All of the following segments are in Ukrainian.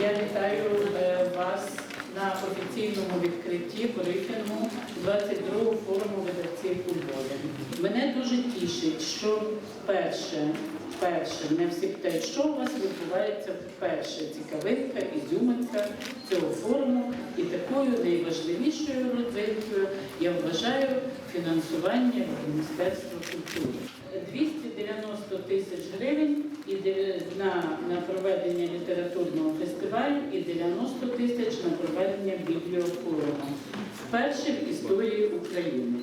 Я вітаю е, вас на офіційному відкритті брифінгу 22-го форуму видавців у Мене дуже тішить, що перше вперше, не всі питають, що у вас відбувається вперше. Цікавинка, ізюминка цього форуму. І такою найважливішою родзинкою я вважаю фінансування Міністерства культури. 290 тисяч гривень і на, на проведення літературного фестивалю і 90 тисяч на проведення бібліофоруму. Вперше в історії України.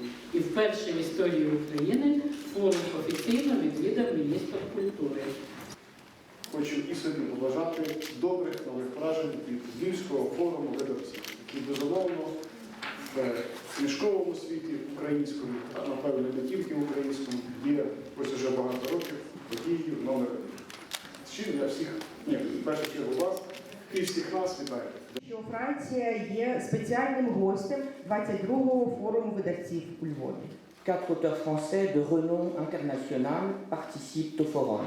Вперше в історії України форум офіційно відвідав міністр культури. Хочу і собі побажати добрих нових вражень від Львівського форуму видавців, який безумовно в книжковому світі українському, а напевно не тільки українському, є ось уже багато років подією номер один. Щиро я всіх, ні, в першу чергу вас і всіх нас вітаю. Що Франція є спеціальним гостем 22-го форуму видавців у Львові. Quatre auteurs français de renom international participent au forum.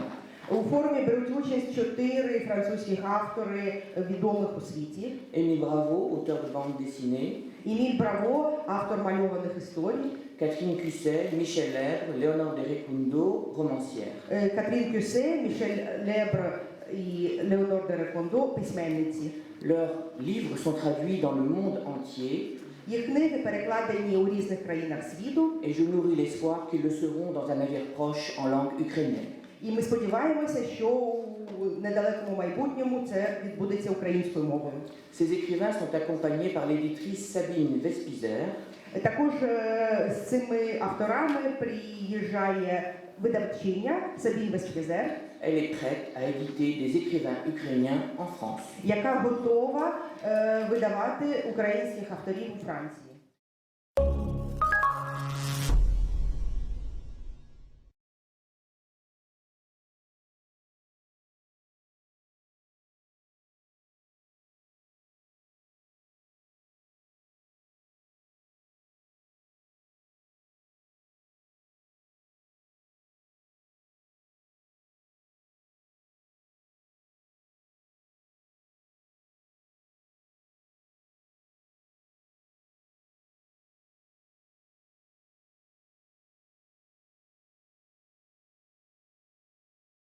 У форумі беруть участь чотири французьких автори відомих у світі. Émile Bravo, auteur de bande dessinée, Еміль Браво, автор мальованих історій, Catherine Cusset, Michel Lèbre, Léonore de Recondo, romancière. Катрін Кюсе, Мішель Лебр і Леонор де Рекондо, письменниці. Leurs livres sont traduits dans le monde entier Їх книги перекладені у різних країнах світу, et je nourris l'espoir qu'ils le seront dans un avenir proche en langue ukrainienne. І ми сподіваємося, що у недалекому майбутньому це відбудеться українською мовою. Ces écrivains sont accompagnés par l'éditrice Sabine Vespizer, Також е, з цими авторами приїжджає видавчиня Сабін Веспізер, Elle est prête à éditer des écrivains ukrainiens en France. яка готова е, видавати українських авторів у Франції.